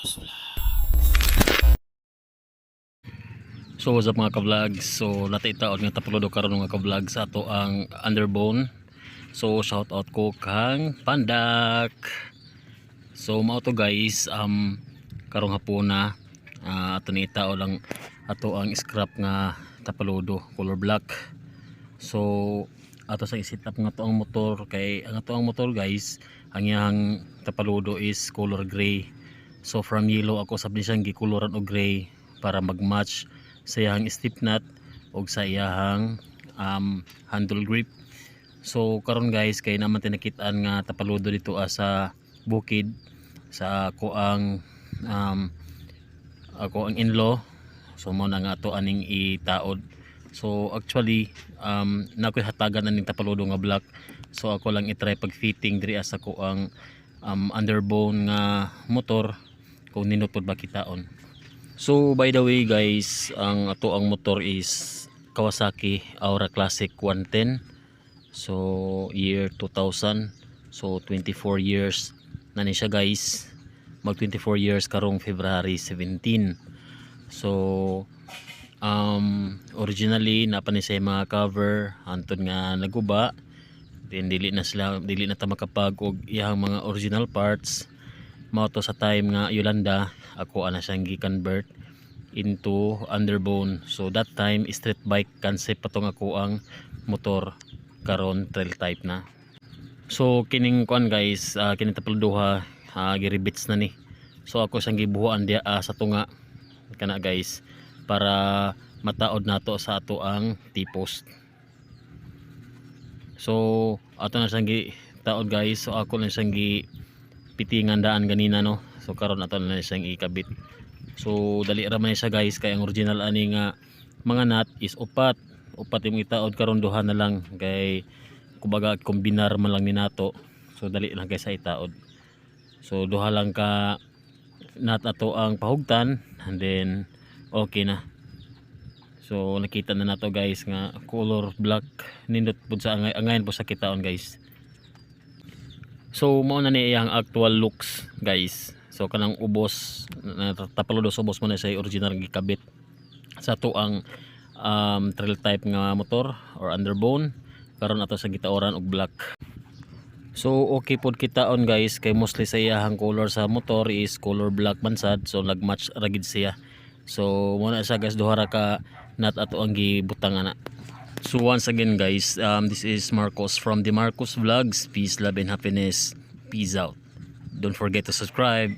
So what's up mga ka-vlogs? So natitaon nga tapuludo karon mga ka-vlog sa ato ang underbone. So shout out ko kang Pandak. So mao to guys um karong hapon na uh, ato ni tao lang ato ang scrap nga tapuludo color black. So ato sa isit up nga to ang motor kay ang ato ang motor guys ang iyang tapaludo is color gray. So from yellow ako sabi siyang gikoloran og gray para mag-match sa iyang step nut o sa iyang um, handle grip. So karon guys kay naman tinakitaan nga tapaludo dito ah, sa bukid sa ako ang um, ako ang inlaw. So mo na nga to aning itaod. So actually um, nakoy hatagan aning tapaludo nga black. So ako lang i-try pag fitting diri as ako ang um, underbone nga motor kung ninot ba kitaon So by the way guys, ang ato ang motor is Kawasaki Aura Classic 110. So year 2000. So 24 years na ni siya guys. Mag 24 years karong February 17. So um originally napa ni sa mga cover antod nga naguba. Then dili na sila dili na ta makapag og iyang mga original parts mao to sa time nga Yolanda ako ana siyang gi-convert into underbone. So that time street bike concept patong ako ang motor karon trail type na. So kining kuan guys uh, kining tapalduha uh, giribits na ni. So ako siyang gibuhuan dia ah, sa tunga. Kana guys para mataod nato sa ato ang T-post. So ato na siyang taod guys. So ako na siyang gi pitingan daan ganina no? So karon ato na siyang ikabit. So dali ra man siya guys kay ang original ani nga mga nut is upat. Upat yung itaod karon duha na lang. Kay kumbaga kombinar man lang ni nato. So dali lang guys sa itaod. So duha lang ka nut ato ang pahugtan and then okay na. So nakita na nato guys nga color black. Nindot pud sa angay angayan po sa kitaon guys So mao na ni iyang actual looks guys. So kanang ubos na tapaludo sa ubos mo na sa original gikabit sa to ang um, trail type nga motor or underbone karon ato sa gitaoran og black. So okay pod kitaon guys kay mostly sa iyahang color sa motor is color black man sad so nagmatch ragid siya. So mo na siya guys duha ra ka nut ato ang gibutang ana. So once again guys, um, this is Marcos from the Marcos Vlogs. Peace, love, and happiness. Peace out. Don't forget to subscribe.